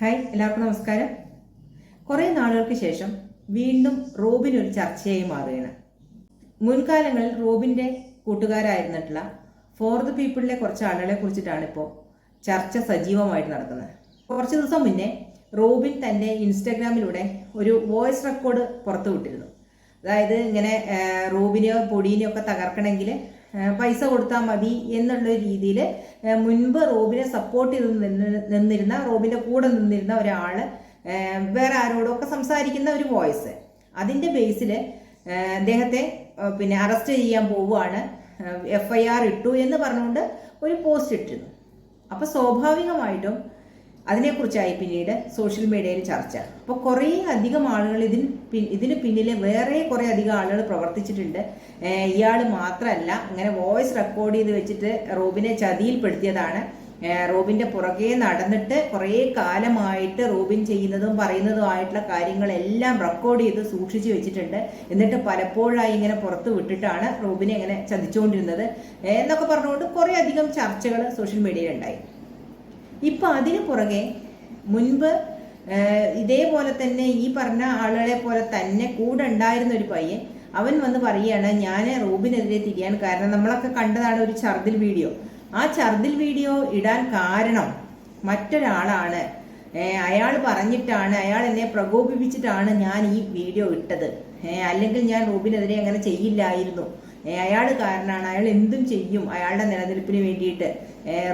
Hi എല്ലാവർക്കും നമസ്കാരം. കുറേ നാളുകൾക്ക് ശേഷം വീണ്ടും റോബിൻ ഒരു ചർച്ചയായി മാറുകയാണ്. മുൻകാലങ്ങളിൽ റോബിന്റെ കൂട്ടുകാരായിരുന്നിട്ടുള്ള ഫോർ ദ പീപ്പിളിലെ കുറച്ച് ആളുകളെ കുറിച്ചിട്ടാണ് ഇപ്പോൾ ചർച്ച സജീവമായിട്ട് നടക്കുന്നത്. കുറച്ച് ദിവസം മുന്നേ റോബിൻ തന്റെ ഇൻസ്റ്റാഗ്രാമിലൂടെ ഒരു വോയിസ് റെക്കോർഡ് പുറത്തു വിട്ടിരുന്നു അതായത് ഇങ്ങനെ റോബിനെയോ പൊടീനെയോ ഒക്കെ തകർക്കണമെങ്കിൽ പൈസ കൊടുത്താൽ മതി എന്നുള്ള രീതിയിൽ മുൻപ് റോബിനെ സപ്പോർട്ട് ചെയ്ത് നിന്ന് നിന്നിരുന്ന റോബിന്റെ കൂടെ നിന്നിരുന്ന ഒരാൾ വേറെ ആരോടൊക്കെ സംസാരിക്കുന്ന ഒരു വോയിസ്. അതിന്റെ ബേസിൽ അദ്ദേഹത്തെ പിന്നെ അറസ്റ്റ് ചെയ്യാൻ പോവുകയാണ്. എഫ് ഐ ആർ ഇട്ടു എന്ന് പറഞ്ഞുകൊണ്ട് ഒരു പോസ്റ്റ് ഇട്ടിരുന്നു. അപ്പോൾ സ്വാഭാവികമായിട്ടും അതിനെക്കുറിച്ചായി പിന്നീട് സോഷ്യൽ മീഡിയയിൽ ചർച്ച. അപ്പോൾ കുറേ അധികം ആളുകൾ ഇതിന് ഇതിന് പിന്നിലെ വേറെ കുറേ അധികം ആളുകൾ പ്രവർത്തിച്ചിട്ടുണ്ട്. ഇയാൾ മാത്രമല്ല ഇങ്ങനെ വോയിസ് റെക്കോർഡ് ചെയ്ത് വെച്ചിട്ട് റോബിനെ ചതിയിൽപ്പെടുത്തിയതാണ്. റോബിന്റെ പുറകെ നടന്നിട്ട് കുറേ കാലമായിട്ട് റോബിൻ ചെയ്യുന്നതും പറയുന്നതുമായിട്ടുള്ള കാര്യങ്ങളെല്ലാം റെക്കോർഡ് ചെയ്ത് സൂക്ഷിച്ചു വെച്ചിട്ടുണ്ട്. എന്നിട്ട് പലപ്പോഴായി ഇങ്ങനെ പുറത്ത് വിട്ടിട്ടാണ് റോബിനെ ഇങ്ങനെ ചതിച്ചുകൊണ്ടിരുന്നത് എന്നൊക്കെ പറഞ്ഞുകൊണ്ട് കുറേ അധികം ചർച്ചകൾ സോഷ്യൽ മീഡിയയിൽ ഉണ്ടായി. ഇപ്പൊ അതിന് പുറകെ മുൻപ് ഇതേപോലെ തന്നെ ഈ പറഞ്ഞ ആളുകളെ പോലെ തന്നെ കൂടെ ഉണ്ടായിരുന്ന ഒരു പയ്യൻ അവൻ വന്ന് പറയുകയാണ് ഞാൻ റൂബിനെതിരെ തിരിയാൻ കാരണം നമ്മളൊക്കെ കണ്ടതാണ് ഒരു ഛർദിൽ വീഡിയോ. ആ ഛർദിൽ വീഡിയോ ഇടാൻ കാരണം മറ്റൊരാളാണ്. അയാൾ പറഞ്ഞിട്ടാണ് അയാൾ എന്നെ പ്രകോപിപ്പിച്ചിട്ടാണ് ഞാൻ ഈ വീഡിയോ ഇട്ടത്. അല്ലെങ്കിൽ ഞാൻ റൂബിനെതിരെ അങ്ങനെ ചെയ്യില്ലായിരുന്നു. അയാൾ കാരണമാണ് അയാൾ എന്തും ചെയ്യും അയാളുടെ നിലനിൽപ്പിന് വേണ്ടിയിട്ട്.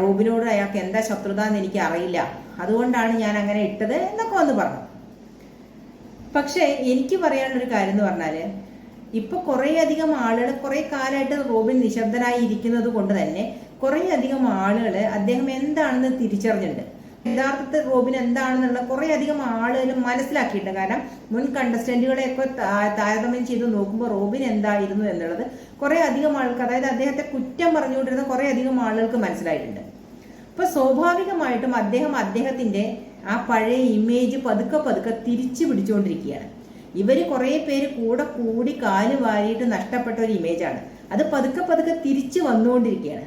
റൂബിനോട് അയാൾക്ക് എന്താ ശത്രുത എന്ന് എനിക്ക് അറിയില്ല. അതുകൊണ്ടാണ് ഞാൻ അങ്ങനെ ഇട്ടത് എന്നൊക്കെ വന്ന് പറഞ്ഞു. പക്ഷേ എനിക്ക് പറയാനുള്ളൊരു കാര്യം എന്ന് പറഞ്ഞാൽ ഇപ്പൊ കുറേ അധികം ആളുകൾ കുറെ കാലമായിട്ട് റോബിൻ നിശബ്ദനായി ഇരിക്കുന്നത് കൊണ്ട് തന്നെ കുറേ അധികം ആളുകൾ അദ്ദേഹം എന്താണെന്ന് തിരിച്ചറിഞ്ഞിട്ടുണ്ട്. യഥാർത്ഥത്തിൽ റോബിൻ എന്താണെന്നുള്ള കുറേ അധികം ആളുകൾ മനസ്സിലാക്കിയിട്ടുണ്ട്. കാരണം മുൻ കണ്ടസ്റ്റന്റുകളെയൊക്കെ താരതമ്യം ചെയ്ത് നോക്കുമ്പോൾ റോബിൻ എന്തായിരുന്നു എന്നുള്ളത് കുറേ അധികം ആൾക്ക് അതായത് അദ്ദേഹത്തെ കുറ്റം പറഞ്ഞുകൊണ്ടിരുന്ന കുറേ അധികം ആളുകൾക്ക് മനസ്സിലായിട്ടുണ്ട്. അപ്പൊ സ്വാഭാവികമായിട്ടും അദ്ദേഹം അദ്ദേഹത്തിന്റെ ആ പഴയ ഇമേജ് പതുക്കെ പതുക്കെ തിരിച്ചു പിടിച്ചുകൊണ്ടിരിക്കുകയാണ്. ഇവർ കുറെ പേര് കൂടെ കൂടി കാൽ വാരിയിട്ട് നഷ്ടപ്പെട്ട ഒരു ഇമേജാണ് അത് പതുക്കെ പതുക്കെ തിരിച്ചു വന്നുകൊണ്ടിരിക്കുകയാണ്.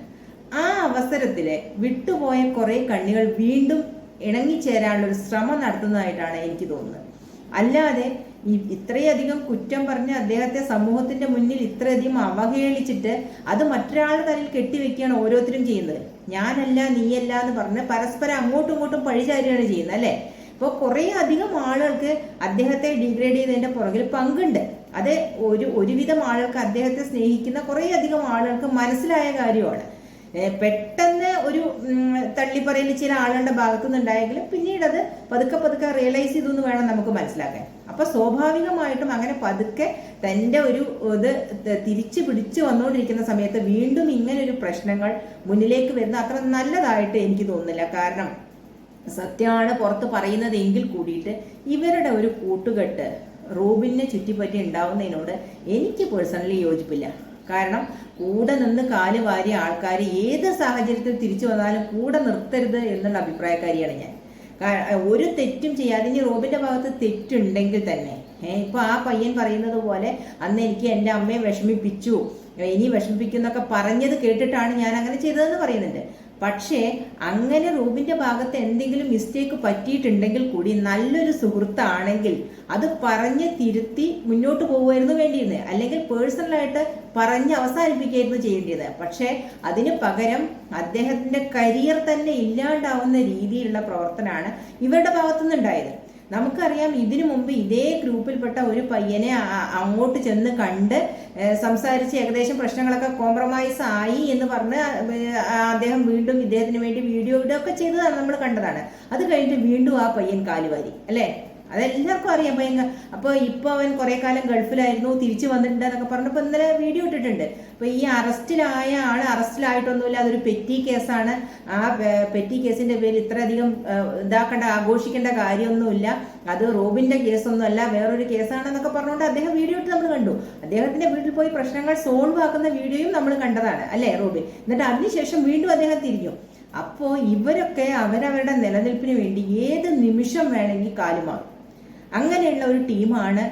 ആ അവസരത്തിലെ വിട്ടുപോയ കുറെ കണ്ണികൾ വീണ്ടും ഇണങ്ങിച്ചേരാനുള്ള ഒരു ശ്രമം നടത്തുന്നതായിട്ടാണ് എനിക്ക് തോന്നുന്നത്. അല്ലാതെ ഈ ഇത്രയധികം കുറ്റം പറഞ്ഞ് അദ്ദേഹത്തെ സമൂഹത്തിന്റെ മുന്നിൽ ഇത്രയധികം അവഹേളിച്ചിട്ട് അത് മറ്റൊരാളുടെ തലയിൽ കെട്ടിവെക്കുകയാണ് ഓരോരുത്തരും ചെയ്യുന്നത്. ഞാനല്ല നീയല്ല എന്ന് പറഞ്ഞ് പരസ്പരം അങ്ങോട്ടും ഇങ്ങോട്ടും പഴിചാരുകയാണ് ചെയ്യുന്നത് അല്ലെ? ഇപ്പോൾ കുറേ അധികം ആളുകൾക്ക് അദ്ദേഹത്തെ ഡിഗ്രേഡ് ചെയ്തതിന്റെ പുറകിൽ പങ്കുണ്ട്. അത് ഒരു ഒരുവിധം ആളുകൾക്ക് അദ്ദേഹത്തെ സ്നേഹിക്കുന്ന കുറേ അധികം ആളുകൾക്ക് മനസ്സിലായ കാര്യമാണ്. പെട്ടെന്ന് ഒരു തള്ളിപ്പറയിൽ ചില ആളുകളുടെ ഭാഗത്തു നിന്നുണ്ടായെങ്കിലും പിന്നീട് അത് പതുക്കെ പതുക്കെ റിയലൈസ് ചെയ്തു എന്ന് വേണം നമുക്ക് മനസ്സിലാക്കാൻ. അപ്പൊ സ്വാഭാവികമായിട്ടും അങ്ങനെ പതുക്കെ തന്റെ ഒരു ഇത് തിരിച്ചു പിടിച്ചു വന്നുകൊണ്ടിരിക്കുന്ന സമയത്ത് വീണ്ടും ഇങ്ങനെ ഒരു പ്രശ്നങ്ങൾ മുന്നിലേക്ക് വരുന്ന അത്ര നല്ലതായിട്ട് എനിക്ക് തോന്നുന്നില്ല. കാരണം സത്യമാണ് പുറത്ത് പറയുന്നത് എങ്കിൽ കൂടിയിട്ട് ഇവരുടെ ഒരു കൂട്ടുകെട്ട് റൂബിനെ ചുറ്റിപ്പറ്റി ഉണ്ടാവുന്നതിനോട് എനിക്ക് പേഴ്സണലി യോജിപ്പില്ല. കാരണം കൂടെ നിന്ന് കാൽ വാരിയ ആൾക്കാർ ഏത് സാഹചര്യത്തിൽ തിരിച്ചു വന്നാലും കൂടെ നിർത്തരുത് എന്നുള്ള അഭിപ്രായക്കാരിയാണ് ഞാൻ. ഒരു തെറ്റും ചെയ്യാതെ ഇനി റോബിന്റെ ഭാഗത്ത് തെറ്റുണ്ടെങ്കിൽ തന്നെ. ഏഹ് ഇപ്പൊ ആ പയ്യൻ പറയുന്നത് പോലെ അന്ന് എനിക്ക് എന്റെ അമ്മയെ വിഷമിപ്പിച്ചു. ഇനി വിഷമിപ്പിക്കുന്നൊക്കെ പറഞ്ഞത് കേട്ടിട്ടാണ് ഞാൻ അങ്ങനെ ചെയ്തതെന്ന് പറയുന്നുണ്ട്. പക്ഷേ അങ്ങനെ റൂബിന്റെ ഭാഗത്ത് എന്തെങ്കിലും മിസ്റ്റേക്ക് പറ്റിയിട്ടുണ്ടെങ്കിൽ കൂടി നല്ലൊരു സുഹൃത്താണെങ്കിൽ അത് പറഞ്ഞ് തിരുത്തി മുന്നോട്ട് പോകുമായിരുന്നു വേണ്ടിയിരുന്നത്. അല്ലെങ്കിൽ പേഴ്സണലായിട്ട് പറഞ്ഞ് അവസാനിപ്പിക്കുകയായിരുന്നു ചെയ്യേണ്ടത് പക്ഷേ അതിന് പകരം അദ്ദേഹത്തിന്റെ കരിയർ തന്നെ ഇല്ലാണ്ടാവുന്ന രീതിയിലുള്ള പ്രവർത്തനമാണ് ഇവരുടെ ഭാഗത്തുനിന്നുണ്ടായത്. നമുക്കറിയാം ഇതിനു മുമ്പ് ഇതേ ഗ്രൂപ്പിൽപ്പെട്ട ഒരു പയ്യനെ അങ്ങോട്ട് ചെന്ന് കണ്ട് സംസാരിച്ച് ഏകദേശം പ്രശ്നങ്ങളൊക്കെ കോംപ്രമൈസ് ആയി എന്ന് പറഞ്ഞ് അദ്ദേഹം വീണ്ടും ഇദ്ദേഹത്തിന് വേണ്ടി വീഡിയോ ഇതൊക്കെ ചെയ്തതാണ് നമ്മൾ കണ്ടതാണ്. അത് കഴിഞ്ഞിട്ട് വീണ്ടും ആ പയ്യൻ കാലുവാരി അല്ലേ? അതെല്ലാവർക്കും അറിയാം. ഭയങ്കര അപ്പോൾ ഇപ്പോൾ അവൻ കുറെ കാലം ഗൾഫിലായിരുന്നു തിരിച്ചു വന്നിട്ടുണ്ട് എന്നൊക്കെ പറഞ്ഞപ്പോൾ ഇന്നലെ വീഡിയോ ഇട്ടിട്ടുണ്ട്. അപ്പോൾ ഈ അറസ്റ്റിലായ ആൾ അറസ്റ്റിലായിട്ടൊന്നുമില്ല അതൊരു പെറ്റി കേസാണ്. ആ പെറ്റി കേസിന്റെ പേര് ഇത്രയധികം ഇതാക്കേണ്ട ആഘോഷിക്കേണ്ട കാര്യമൊന്നുമില്ല. അത് റോബിന്റെ കേസൊന്നുമല്ല വേറൊരു കേസാണെന്നൊക്കെ പറഞ്ഞുകൊണ്ട് അദ്ദേഹം വീഡിയോ ഇട്ട് നമ്മൾ കണ്ടു. അദ്ദേഹത്തിന്റെ വീട്ടിൽ പോയി പ്രശ്നങ്ങൾ സോൾവ് ആക്കുന്ന വീഡിയോയും നമ്മൾ കണ്ടതാണ് അല്ലേ റോബിൻ എന്നിട്ട് അതിനുശേഷം വീണ്ടും അദ്ദേഹം തിരിഞ്ഞു. അപ്പോൾ ഇവരൊക്കെ അവരവരുടെ നിലനിൽപ്പിന് വേണ്ടി ഏത് നിമിഷം വേണമെങ്കിൽ കാലുമാറും. അങ്ങനെയുള്ള ഒരു ടീമാണ്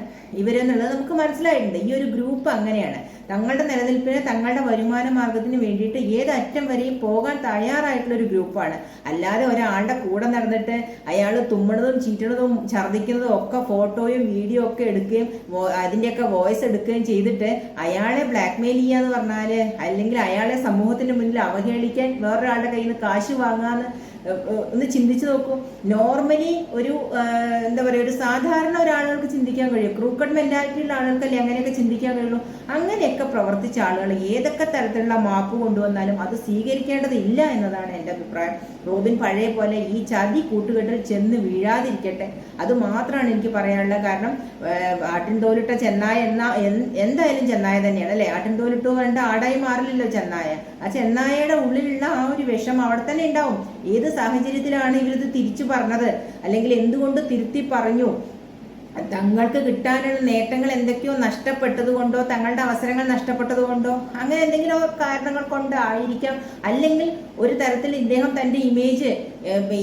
ഇവരെന്നുള്ളത് നമുക്ക് മനസ്സിലായിട്ടുണ്ട്. ഈ ഒരു ഗ്രൂപ്പ് അങ്ങനെയാണ്. തങ്ങളുടെ നിലനിൽപ്പിന് തങ്ങളുടെ വരുമാന മാർഗത്തിന് വേണ്ടിയിട്ട് ഏതറ്റം വരെയും പോകാൻ തയ്യാറായിട്ടുള്ള ഒരു ഗ്രൂപ്പാണ്. അല്ലാതെ ഒരാളുടെ കൂടെ നടന്നിട്ട് അയാൾ തുമ്മണതും ചീറ്റണതും ഛർദ്ദിക്കുന്നതും ഒക്കെ ഫോട്ടോയും വീഡിയോ ഒക്കെ എടുക്കുകയും അതിന്റെയൊക്കെ വോയിസ് എടുക്കുകയും ചെയ്തിട്ട് അയാളെ ബ്ലാക്ക്മെയിൽ ചെയ്യാന്ന് പറഞ്ഞാൽ അല്ലെങ്കിൽ അയാളെ സമൂഹത്തിന്റെ മുന്നിൽ അവഹേളിക്കാൻ വേറൊരാളുടെ കയ്യിൽ നിന്ന് കാശ് വാങ്ങാന്ന് ഒന്ന് ചിന്തിച്ചു നോക്കൂ. നോർമലി ഒരു എന്താ പറയുക ഒരു സാധാരണ ഒരാളുകൾക്ക് ചിന്തിക്കാൻ കഴിയും. ക്രൂക്കഡ് മെന്റാലിറ്റിയുള്ള ആളുകൾക്കല്ലേ അങ്ങനെയൊക്കെ ചിന്തിക്കാൻ കഴിയുള്ളൂ. അങ്ങനെയൊക്കെ പ്രവർത്തിച്ച ആളുകൾ ഏതൊക്കെ തരത്തിലുള്ള മാപ്പ് കൊണ്ടുവന്നാലും അത് സ്വീകരിക്കേണ്ടതില്ല എന്നതാണ് എന്റെ അഭിപ്രായം. റോബിൻ പഴയ പോലെ ഈ ചതി കൂട്ടുകെട്ടിൽ ചെന്ന് വീഴാതിരിക്കട്ടെ. അത് മാത്രമാണ് എനിക്ക് പറയാനുള്ളത്. കാരണം ആട്ടിൻതോലിട്ട ആട്ടിൻ തോലിട്ട ചെന്നായ എന്ന എന്തായാലും ചെന്നായ തന്നെയാണ് അല്ലേ? ആട്ടിൻ തോലിട്ട് വേണ്ട ആടായി മാറില്ലല്ലോ ചെന്നായ. ആ ചെന്നായയുടെ ഉള്ളിലുള്ള ആ ഒരു വിഷം അവിടെ തന്നെ ഉണ്ടാവും. ഏത് സാഹചര്യത്തിലാണ് ഇവരിത് തിരിച്ചു പറഞ്ഞത്. അല്ലെങ്കിൽ എന്തുകൊണ്ട് തിരുത്തി പറഞ്ഞു? തങ്ങൾക്ക് കിട്ടാനുള്ള നേട്ടങ്ങൾ എന്തൊക്കെയോ നഷ്ടപ്പെട്ടത് കൊണ്ടോ തങ്ങളുടെ അവസരങ്ങൾ നഷ്ടപ്പെട്ടത് കൊണ്ടോ അങ്ങനെ എന്തെങ്കിലും കാരണങ്ങൾ കൊണ്ട് ആയിരിക്കാം. അല്ലെങ്കിൽ ഒരു തരത്തിൽ ഇദ്ദേഹം തന്റെ ഇമേജ്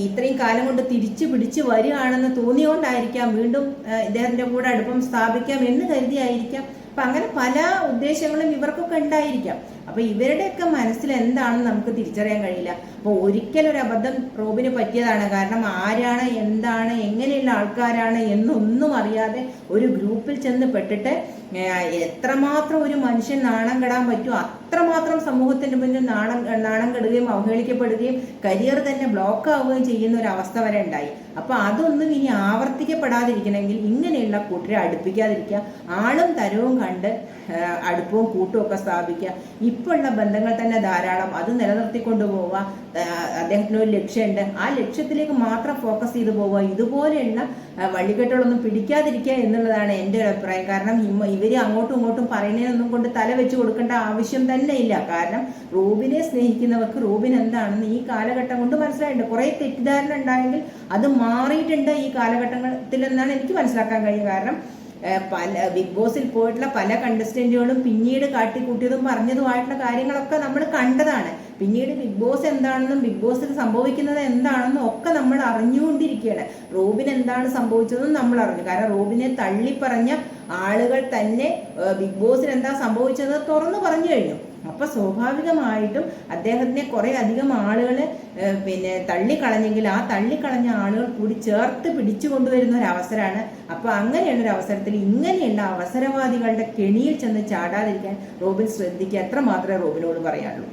ഇത്രയും കാലം കൊണ്ട് തിരിച്ചു പിടിച്ചു വരികയാണെന്ന് തോന്നിയോണ്ടായിരിക്കാം വീണ്ടും ഇദ്ദേഹത്തിന്റെ കൂടെ അടുപ്പം സ്ഥാപിക്കാം എന്ന് കരുതിയായിരിക്കാം അപ്പൊ അങ്ങനെ പല ഉദ്ദേശങ്ങളും ഇവർക്കൊക്കെ ഉണ്ടായിരിക്കാം. അപ്പൊ ഇവരുടെയൊക്കെ മനസ്സിൽ എന്താണെന്ന് നമുക്ക് തിരിച്ചറിയാൻ കഴിയില്ല. അപ്പൊ ഒരിക്കലും ഒരു അബദ്ധം റോബിന് പറ്റിയതാണ്. കാരണം ആരാണ് എന്താണ് എങ്ങനെയുള്ള ആൾക്കാരാണ് എന്നൊന്നും അറിയാതെ ഒരു ഗ്രൂപ്പിൽ ചെന്ന് പെട്ടിട്ട് എത്രമാത്രം ഒരു മനുഷ്യൻ നാണം കെടാൻ പറ്റുമോ അത്രമാത്രം സമൂഹത്തിന്റെ മുന്നിൽ നാണം നാണം കെടുകയും അവഹേളിക്കപ്പെടുകയും കരിയർ തന്നെ ബ്ലോക്ക് ആവുകയും ചെയ്യുന്ന ഒരു അവസ്ഥ വരെ ഉണ്ടായി. അപ്പോൾ അതൊന്നും ഇനി ആവർത്തിക്കപ്പെടാതിരിക്കണമെങ്കിൽ ഇങ്ങനെയുള്ള കൂട്ടരെ അടുപ്പിക്കാതിരിക്കുക ആളും തരവും കണ്ട് അടുപ്പവും കൂട്ടും ഒക്കെ സ്ഥാപിക്കുക ഇപ്പോൾ ഉള്ള ബന്ധങ്ങൾ തന്നെ ധാരാളം അത് നിലനിർത്തിക്കൊണ്ടു പോവുക അദ്ദേഹത്തിന് ഒരു ലക്ഷ്യമുണ്ട്. ആ ലക്ഷ്യത്തിലേക്ക് മാത്രം ഫോക്കസ് ചെയ്തു പോവുക. ഇതുപോലെയുള്ള വഴികെട്ടുകളൊന്നും പിടിക്കാതിരിക്കുക എന്നുള്ളതാണ് എന്റെ ഒരു അഭിപ്രായം. കാരണം ഇവർ അങ്ങോട്ടും ഇങ്ങോട്ടും പറയുന്നതിനൊന്നും കൊണ്ട് തല വെച്ച് കൊടുക്കേണ്ട ആവശ്യം തന്നെ ഇല്ല കാരണം റൂബിനെ സ്നേഹിക്കുന്നവർക്ക് റൂബിൻ എന്താണെന്ന് ഈ കാലഘട്ടം കൊണ്ട് മനസ്സിലായിട്ടുണ്ട്. കുറേ തെറ്റിദ്ധാരണ ഉണ്ടായെങ്കിൽ അത് മാറിയിട്ടുണ്ട് ഈ കാലഘട്ടത്തിൽ എന്നാണ് എനിക്ക് മനസ്സിലാക്കാൻ കഴിയും കാരണം പല ബിഗ് ബോസിൽ പോയിട്ടുള്ള പല കണ്ടസ്റ്റന്റുകളും പിന്നീട് കാട്ടിക്കൂട്ടിയതും പറഞ്ഞതുമായിട്ടുള്ള കാര്യങ്ങളൊക്കെ നമ്മൾ കണ്ടതാണ്. പിന്നീട് ബിഗ് ബോസ് എന്താണെന്നും ബിഗ് ബോസിൽ സംഭവിക്കുന്നത് എന്താണെന്നും ഒക്കെ നമ്മൾ അറിഞ്ഞുകൊണ്ടിരിക്കുകയാണ്. റോബിൻ എന്താണ് സംഭവിച്ചതെന്നും നമ്മൾ അറിഞ്ഞു. കാരണം റോബിനെ തള്ളിപ്പറഞ്ഞ ആളുകൾ തന്നെ ബിഗ് ബോസിൽ എന്താ സംഭവിച്ചത് തുറന്നു പറഞ്ഞു കഴിഞ്ഞു. അപ്പൊ സ്വാഭാവികമായിട്ടും അദ്ദേഹത്തിനെ കുറെ അധികം ആളുകൾ പിന്നെ തള്ളിക്കളഞ്ഞെങ്കിൽ ആ തള്ളിക്കളഞ്ഞ ആളുകൾ കൂടി ചേർത്ത് പിടിച്ചു കൊണ്ടുവരുന്ന ഒരു അവസരമാണ്. അപ്പൊ അങ്ങനെയുള്ള ഒരു അവസരത്തിൽ ഇങ്ങനെയുള്ള അവസരവാദികളുടെ കെണിയിൽ ചെന്ന് ചാടാതിരിക്കാൻ റോബിൻ ശ്രദ്ധിക്കുക. എത്ര മാത്രമേ റോബിനോട് പറയാനുള്ളൂ.